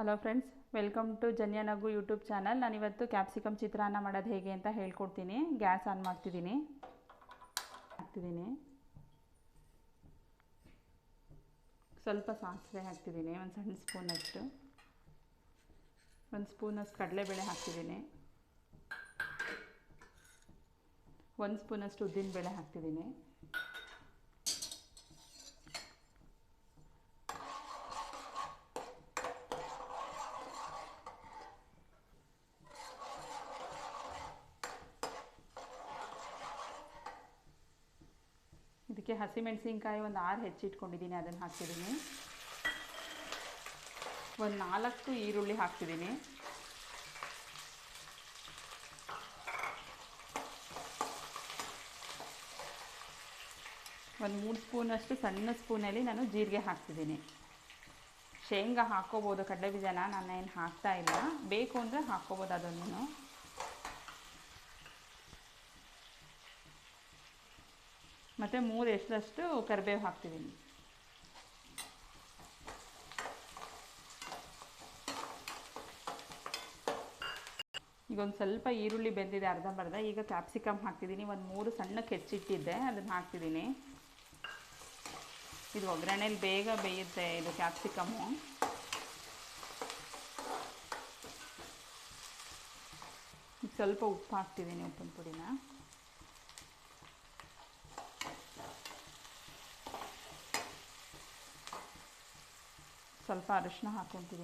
Hello friends welcome to Janya Nagu YouTube channel ನಾನಿವತ್ತು capsicum ಚಿತ್ರಾನ್ನ ಮಾಡೋದು ಹೇಗೆ ಅಂತ ಹೇಳ್ಕೊಡ್ತೀನಿ. ಗ್ಯಾಸ್ ಆನ್ ಮಾಡ್ತಿದ್ದೀನಿ. ಹಾಕ್ತಿದ್ದೀನಿ. ಸ್ವಲ್ಪ ಸಾಸಿವೆ ಹಾಕ್ತಿದ್ದೀನಿ, ಒಂದು ಸಣ್ಣ ಸ್ಪೂನಷ್ಟು ಒಂದು ಸ್ಪೂನಷ್ಟು ಕಡಲೆಬೇಳೆ ಹಾಕ್ತಿದ್ದೀನಿ. ಒಂದು ಸ್ಪೂನಷ್ಟು ಉದ್ದಿನಬೇಳೆ ಹಾಕ್ತಿದ್ದೀನಿ. ಇದಕ್ಕೆ ಹಸಿಮೆಣಸಿನ್ಕಾಯಿ ಒಂದು ಆರು ಹೆಚ್ಚಿಟ್ಕೊಂಡಿದ್ದೀನಿ, ಅದನ್ನು ಹಾಕ್ತಿದ್ದೀನಿ. ಒಂದು ನಾಲ್ಕು ಈರುಳ್ಳಿ ಹಾಕ್ತಿದ್ದೀನಿ. ಒಂದು ಮೂರು ಸ್ಪೂನಷ್ಟು ಸಣ್ಣ ಸ್ಪೂನಲ್ಲಿ ನಾನು ಜೀರಿಗೆ ಹಾಕ್ತಿದ್ದೀನಿ. ಶೇಂಗಾ ಹಾಕ್ಕೋಬೋದು ಕಡಲೆ ಬೀಜನ ನಾನು ಏನು ಹಾಕ್ತಾ ಇಲ್ಲ. ಬೇಕು ಅಂದರೆ ಹಾಕ್ಕೋಬೋದು ಅದನ್ನು ಮತ್ತು ಮೂರು ಎಷ್ಟರಷ್ಟು ಕರಿಬೇವು ಹಾಕ್ತಿದ್ದೀನಿ ಈಗ ಒಂದು ಸ್ವಲ್ಪ ಈರುಳ್ಳಿ ಬೆಂದಿದೆ ಅರ್ಧಂಬರ್ಧ ಈಗ ಕ್ಯಾಪ್ಸಿಕಮ್ ಹಾಕ್ತಿದ್ದೀನಿ ಒಂದು ಮೂರು ಸಣ್ಣಕ್ಕೆ ಹೆಚ್ಚಿಟ್ಟಿದ್ದೆ ಅದನ್ನು ಹಾಕ್ತಿದ್ದೀನಿ ಇದು ಒಗ್ಗರಣೆಲಿ ಬೇಗ ಬೇಯುತ್ತೆ ಇದು ಕ್ಯಾಪ್ಸಿಕಮ್ಮು ಸ್ವಲ್ಪ ಉಪ್ಪು ಹಾಕ್ತಿದ್ದೀನಿ ಉಪ್ಪಿನ ಪುಡಿನ. ಸ್ವಲ್ಪ ಅರಿಶಿನ ಹಾಕ್ಕೊತೀನಿ